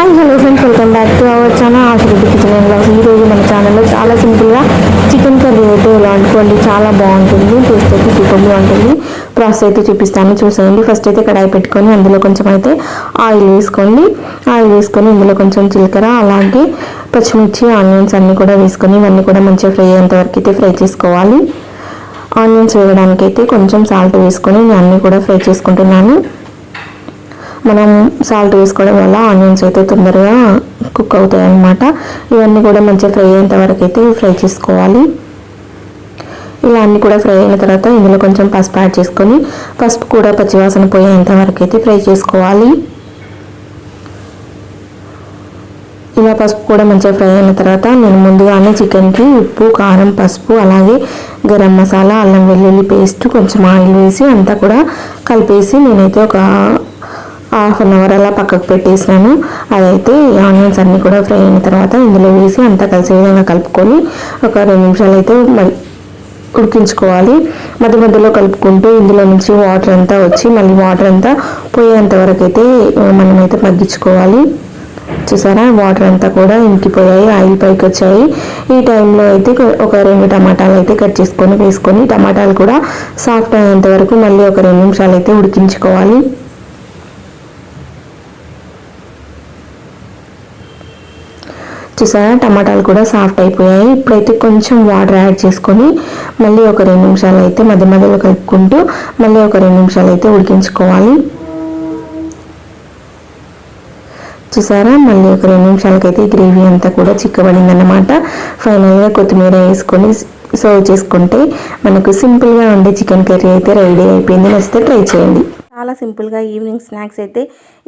Hi hello friends welcome back to our channel Asha Reddy kitchen and blogs ఈరోజు మన ఛానల్లో చాలా సింపుల్గా చికెన్ కర్రీ అయితే ఇలా వండుకోండి చాలా బాగుంటుంది. టేస్ట్ అయితే సూపర్గా ఉంటుంది. ప్రాసెస్ అయితే చూపిస్తాను. చూసేయండి. ఫస్ట్ అయితే కడాయి పెట్టుకొని అందులో కొంచెం అయితే ఆయిల్ వేసుకోండి. ఆయిల్ వేసుకొని ఇందులో కొంచెం జీలకర్ర అలాగే పచ్చిమిర్చి ఆనియన్స్ అన్నీ కూడా వేసుకొని ఇవన్నీ కూడా మంచిగా ఫ్రై అయ్యేంతవరకు అయితే ఫ్రై చేసుకోవాలి. ఆనియన్స్ వేయడానికి అయితే కొంచెం సాల్ట్ వేసుకొని నేను అన్నీ కూడా ఫ్రై చేసుకుంటున్నాను. మనం సాల్ట్ వేసుకోవడం వల్ల ఆనియన్స్ అయితే తొందరగా కుక్ అవుతాయి అన్నమాట ఇవన్నీ కూడా మంచిగా ఫ్రై అయ్యేంత వరకు అయితే ఫ్రై చేసుకోవాలి. ఇలా అన్నీ కూడా ఫ్రై అయిన తర్వాత ఇందులో కొంచెం పసుపు యాడ్ చేసుకొని పసుపు కూడా పచ్చివాసన పోయేంత వరకు అయితే ఫ్రై చేసుకోవాలి. ఇలా పసుపు కూడా మంచిగా ఫ్రై అయిన తర్వాత నేను ముందుగానే చికెన్కి ఉప్పు కారం పసుపు అలాగే గరం మసాలా అల్లం వెల్లుల్లి పేస్ట్ కొంచెం ఆయిల్ వేసి అంతా కూడా కలిపేసి నేనైతే ఒక హాఫ్ అన్ అవర్ అలా పక్కకు పెట్టేసినాను. అదైతే ఆనియన్స్ అన్నీ కూడా ఫ్రై అయిన తర్వాత ఇందులో వేసి అంతా కలిసే విధంగా కలుపుకొని ఒక రెండు నిమిషాలు అయితే మరి ఉడికించుకోవాలి. మధ్య మధ్యలో కలుపుకుంటూ ఇందులో నుంచి వాటర్ అంతా వచ్చి మళ్ళీ వాటర్ అంతా పోయేంత వరకు అయితే మనమైతే మగ్గించుకోవాలి. చూసారా? వాటర్ అంతా కూడా ఇంకిపోయాయి ఆయిల్ పైకి వచ్చాయి. ఈ టైంలో అయితే ఒక రెండు టమాటాలు అయితే కట్ చేసుకొని వేసుకొని టమాటాలు కూడా సాఫ్ట్ అయ్యేంత వరకు మళ్ళీ ఒక రెండు నిమిషాలు అయితే ఉడికించుకోవాలి. చూసారా? టమాటాలు కూడా సాఫ్ట్ అయిపోయాయి. ఇప్పుడైతే కొంచెం వాటర్ యాడ్ చేసుకొని మళ్ళీ ఒక రెండు నిమిషాలు అయితే మధ్య మధ్యలో కలుపుకుంటూ మళ్ళీ ఒక రెండు నిమిషాలు అయితే ఉడికించుకోవాలి. చూసారా? మళ్ళీ ఒక రెండు నిమిషాలకైతే గ్రేవీ అంతా కూడా చిక్కబడింది అనమాట ఫైనల్గా కొత్తిమీర వేసుకొని సర్వ్ చేసుకుంటే మనకు సింపుల్గా ఉండే చికెన్ కర్రీ అయితే రెడీ అయిపోయింది. నచ్చితే ట్రై చేయండి. చాలా సింపుల్గా ఈవినింగ్ స్నాక్స్ అయితే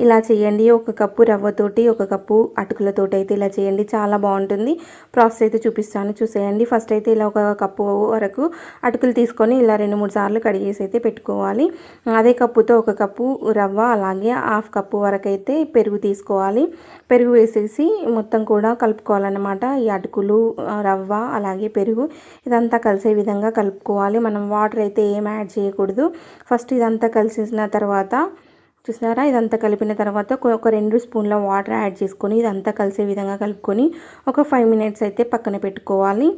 ఇలా చేయండి. ఒక కప్పు రవ్వతోటి ఒక కప్పు అటుకులతోటి అయితే ఇలా చేయండి. చాలా బాగుంటుంది. ప్రాసెస్ అయితే చూపిస్తాను. చూసేయండి. ఫస్ట్ అయితే ఇలా ఒక కప్పు వరకు అటుకులు తీసుకొని ఇలా రెండు మూడు సార్లు కడిగేసి అయితే పెట్టుకోవాలి. అదే కప్పుతో ఒక కప్పు రవ్వ అలాగే హాఫ్ కప్పు వరకు అయితే పెరుగు తీసుకోవాలి. పెరుగు వేసేసి మొత్తం కూడా కలుపుకోవాలన్నమాట. ఈ అటుకులు రవ్వ అలాగే పెరుగు ఇదంతా కలిసే విధంగా కలుపుకోవాలి. మనం వాటర్ అయితే ఏం యాడ్ చేయకూడదు. ఫస్ట్ ఇదంతా కలిసేసిన తర్వాత చూసారా ఇదంతా కలిపిన తర్వాత ఒక రెండు స్పూన్ల వాటర్ యాడ్ చేసుకొని ఇదంతా కలిసే విధంగా కలుపుకొని ఒక ఫైవ్ మినిట్స్ అయితే పక్కన పెట్టుకోవాలి.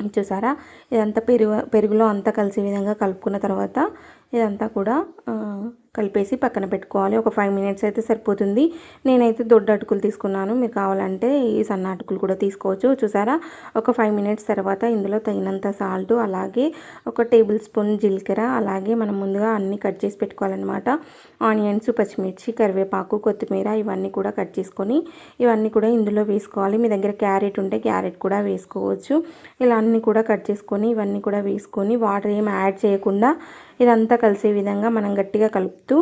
చూసారా? ఇదంతా పెరుగు పెరుగులో అంతా కలిసే విధంగా కలుపుకున్న తర్వాత ఇదంతా కూడా కలిపేసి పక్కన పెట్టుకోవాలి. ఒక ఫైవ్ మినిట్స్ అయితే సరిపోతుంది. నేనైతే దొడ్డ అటుకులు తీసుకున్నాను. మీరు కావాలంటే ఈ సన్న అటుకులు కూడా తీసుకోవచ్చు. చూసారా? ఒక ఫైవ్ మినిట్స్ తర్వాత ఇందులో తగినంత సాల్ట్ అలాగే ఒక టేబుల్ స్పూన్ జీలకర్ర అలాగే మనం ముందుగా అన్నీ కట్ చేసి పెట్టుకోవాలన్నమాట. ఆనియన్స్ పచ్చిమిర్చి కరివేపాకు కొత్తిమీర ఇవన్నీ కూడా కట్ చేసుకొని ఇవన్నీ కూడా ఇందులో వేసుకోవాలి. మీ దగ్గర క్యారెట్ ఉంటే క్యారెట్ కూడా వేసుకోవచ్చు. ఇలా అన్నీ కూడా కట్ చేసుకొని ఇవన్నీ కూడా వేసుకొని వాటర్ ఏం యాడ్ చేయకుండా ఇదంతా కలిసే విధంగా మనం గట్టిగా కలుపుతూ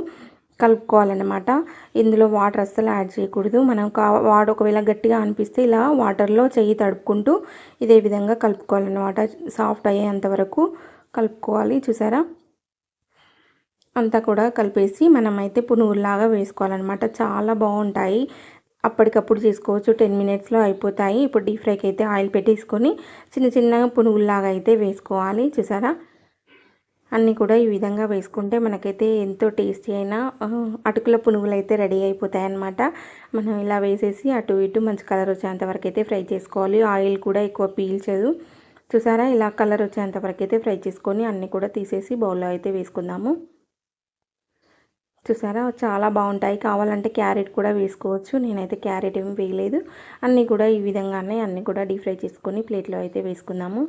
కలుపుకోవాలన్నమాట. ఇందులో వాటర్ అస్సలు యాడ్ చేయకూడదు. మనం కా వాడు ఒకవేళ గట్టిగా అనిపిస్తే ఇలా వాటర్లో చెయ్యి తడుపుకుంటూ ఇదే విధంగా కలుపుకోవాలన్నమాట. సాఫ్ట్ అయ్యేంత వరకు కలుపుకోవాలి. చూసారా? అంతా కూడా కలిపేసి మనమైతే పునుగుల్లాగా వేసుకోవాలన్నమాట. చాలా బాగుంటాయి. అప్పటికప్పుడు చేసుకోవచ్చు. టెన్ మినిట్స్లో అయిపోతాయి. ఇప్పుడు డీప్ ఫ్రైకి అయితే ఆయిల్ పెట్టేసుకొని చిన్న చిన్నగా పునుగుల్లాగా అయితే వేసుకోవాలి. చూసారా? అన్నీ కూడా ఈ విధంగా వేసుకుంటే మనకైతే ఎంతో టేస్టీ అయిన అటుకుల పునుగులు అయితే రెడీ అయిపోతాయి అన్నమాట మనం ఇలా వేసేసి అటు ఇటు మంచి కలర్ వచ్చేంత వరకు అయితే ఫ్రై చేసుకోవాలి. ఆయిల్ కూడా ఎక్కువ పీల్చదు. చూసారా? ఇలా కలర్ వచ్చేంత వరకు అయితే ఫ్రై చేసుకొని అన్నీ కూడా తీసేసి బౌల్లో అయితే వేసుకుందాము. చూసారా? చాలా బాగుంటాయి. కావాలంటే క్యారెట్ కూడా వేసుకోవచ్చు. నేనైతే క్యారెట్ ఏమి వేయలేదు. అన్నీ కూడా ఈ విధంగానే అన్నీ కూడా డీప్ ఫ్రై చేసుకొని ప్లేట్లో అయితే వేసుకుందాము.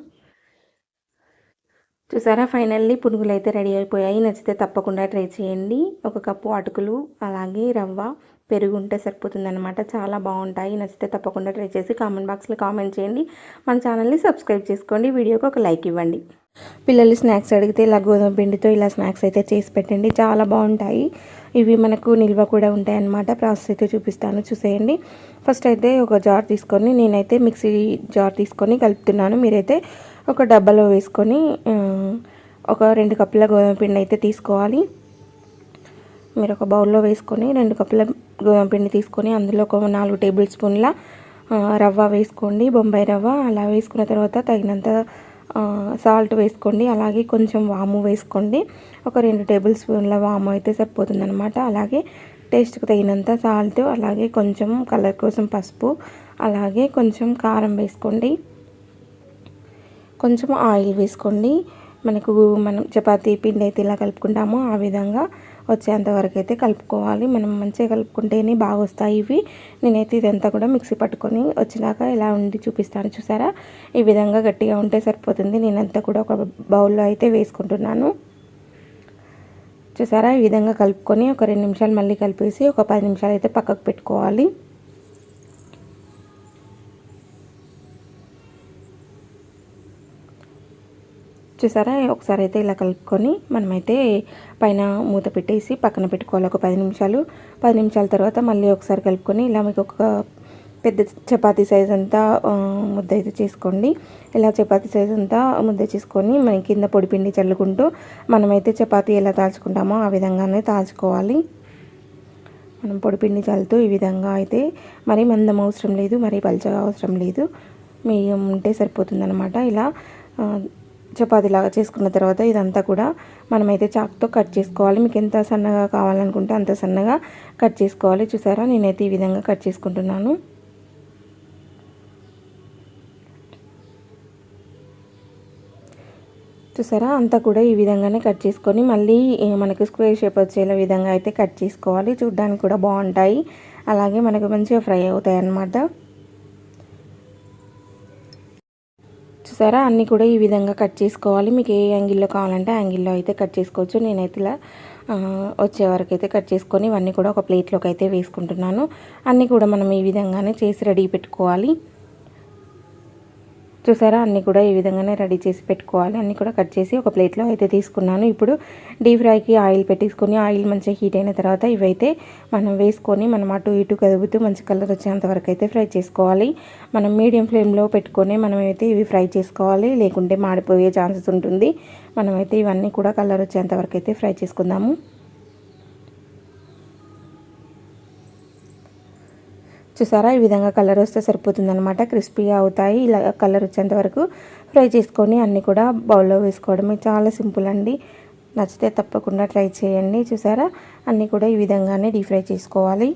చూసారా? ఫైనల్లీ పునుగులు అయితే రెడీ అయిపోయాయి. నచ్చితే తప్పకుండా ట్రై చేయండి. ఒక కప్పు అటుకులు అలాగే రవ్వ పెరుగు ఉంటే సరిపోతుందన్నమాట. చాలా బాగుంటాయి. నచ్చితే తప్పకుండా ట్రై చేసి కామెంట్ బాక్స్లో కామెంట్ చేయండి. మన ఛానల్ని సబ్స్క్రైబ్ చేసుకోండి. వీడియోకి ఒక లైక్ ఇవ్వండి. పిల్లలు స్నాక్స్ అడిగితే ఇలా గోధుమ పిండితో ఇలా స్నాక్స్ అయితే చేసి పెట్టండి. చాలా బాగుంటాయి. ఇవి మనకు నిల్వ కూడా ఉంటాయి అన్నమాట ప్రాసెస్ అయితే చూపిస్తాను. చూసేయండి. ఫస్ట్ అయితే ఒక జార్ తీసుకొని నేనైతే మిక్సీ జార్ తీసుకొని కలుపుతున్నాను. మీరైతే ఒక డబ్బాలో వేసుకొని ఒక రెండు కప్పుల గోధుమ పిండి అయితే తీసుకోవాలి. మీరు ఒక బౌల్లో వేసుకొని రెండు కప్పుల గోధుమ పిండి తీసుకొని అందులో ఒక నాలుగు టేబుల్ స్పూన్ల రవ్వ వేసుకోండి. బొంబాయి రవ్వ అలా వేసుకున్న తర్వాత తగినంత సాల్ట్ వేసుకోండి. అలాగే కొంచెం వాము వేసుకోండి. ఒక రెండు టేబుల్ స్పూన్ల వాము అయితే సరిపోతుందనమాట అలాగే టేస్ట్కి తగినంత సాల్ట్ అలాగే కొంచెం కలర్ కోసం పసుపు అలాగే కొంచెం కారం వేసుకోండి. కొంచెం ఆయిల్ వేసుకోండి. మనకు మనం చపాతీ పిండి అయితే ఇలా కలుపుకుంటామో ఆ విధంగా వచ్చేంతవరకు అయితే కలుపుకోవాలి. మనం మంచిగా కలుపుకుంటేనే బాగా వస్తాయి ఇవి. నేనైతే ఇదంతా కూడా మిక్సీ పట్టుకొని వచ్చినాక ఇలా ఉండి చూపిస్తాను చూసారా? ఈ విధంగా గట్టిగా ఉంటే సరిపోతుంది. నేనంతా కూడా ఒక బౌల్లో అయితే వేసుకుంటున్నాను. చూసారా? ఈ విధంగా కలుపుకొని ఒక రెండు నిమిషాలు మళ్ళీ కలిపేసి ఒక పది నిమిషాలు అయితే పక్కకు పెట్టుకోవాలి. చూసారా? ఒకసారి అయితే ఇలా కలుపుకొని మనమైతే పైన మూత పెట్టేసి పక్కన పెట్టుకోవాలి. ఒక పది నిమిషాలు. పది నిమిషాల తర్వాత మళ్ళీ ఒకసారి కలుపుకొని ఇలా మీకు ఒక పెద్ద చపాతీ సైజ్ అంతా ముద్ద అయితే చేసుకోండి. ఇలా చపాతీ సైజ్ అంతా ముద్ద చేసుకొని మన కింద పొడిపిండి చల్లుకుంటూ మనమైతే చపాతీ ఎలా తాల్చుకుంటామో ఆ విధంగానే తాల్చుకోవాలి. మనం పొడిపిండి చల్లుతూ ఈ విధంగా అయితే మరీ మందం అవసరం లేదు మరీ పలచగా అవసరం లేదు. మీడియం ఉంటే సరిపోతుందన్నమాట. ఇలా చపాతీలాగా చేసుకున్న తర్వాత ఇదంతా కూడా మనమైతే చాక్తో కట్ చేసుకోవాలి. మీకు ఎంత సన్నగా కావాలనుకుంటే అంత సన్నగా కట్ చేసుకోవాలి. చూసారా? నేనైతే ఈ విధంగా కట్ చేసుకుంటున్నాను. చూసారా? అంతా కూడా ఈ విధంగానే కట్ చేసుకొని మళ్ళీ మనకు స్క్వేర్ షేప్ వచ్చేలా విధంగా అయితే కట్ చేసుకోవాలి. చూడ్డానికి కూడా బాగుంటాయి. అలాగే మనకు మంచిగా ఫ్రై అవుతాయి అన్నమాట చూసారా? అన్నీ కూడా ఈ విధంగా కట్ చేసుకోవాలి. మీకు ఏ యాంగిల్లో కావాలంటే యాంగిల్లో అయితే కట్ చేసుకోవచ్చు. నేనైతే ఇలా వచ్చే వరకు అయితే కట్ చేసుకొని ఇవన్నీ కూడా ఒక ప్లేట్లోకి అయితే వేసుకుంటున్నాను. అన్నీ కూడా మనం ఈ విధంగానే చేసి రెడీ పెట్టుకోవాలి. చూసారా? అన్నీ కూడా ఈ విధంగానే రెడీ చేసి పెట్టుకోవాలి. అన్నీ కూడా కట్ చేసి ఒక ప్లేట్లో అయితే తీసుకున్నాను. ఇప్పుడు డీప్ ఫ్రైకి ఆయిల్ పెట్టేసుకొని ఆయిల్ మంచిగా హీట్ అయిన తర్వాత ఇవైతే మనం వేసుకొని మనం అటు ఇటు కదుపుతూ మంచి కలర్ వచ్చేంత వరకు అయితే ఫ్రై చేసుకోవాలి. మనం మీడియం ఫ్లేమ్లో పెట్టుకొని మనం అయితే ఇవి ఫ్రై చేసుకోవాలి. లేకుంటే మాడిపోయే ఛాన్సెస్ ఉంటుంది. మనమైతే ఇవన్నీ కూడా కలర్ వచ్చేంత వరకు అయితే ఫ్రై చేసుకుందాము. చూసారా? ఈ విధంగా కలర్ వస్తే సరిపోతుందనమాట క్రిస్పీగా అవుతాయి. ఇలా కలర్ వచ్చేంత వరకు ఫ్రై చేసుకొని అన్నీ కూడా బౌల్లో వేసుకోవడమే చాలా సింపుల్ అండి. నచ్చితే తప్పకుండా ట్రై చేయండి. చూసారా? అన్నీ కూడా ఈ విధంగానే డీప్ ఫ్రై చేసుకోవాలి.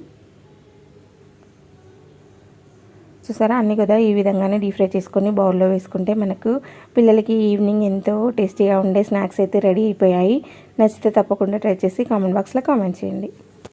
చూసారా? అన్నీ కూడా ఈ విధంగానే డీప్ ఫ్రై చేసుకొని బౌల్లో వేసుకుంటే మనకు పిల్లలకి ఈవినింగ్ ఎంతో టేస్టీగా ఉండే స్నాక్స్ అయితే రెడీ అయిపోయాయి. నచ్చితే తప్పకుండా ట్రై చేసి కామెంట్ బాక్స్లో కామెంట్ చేయండి.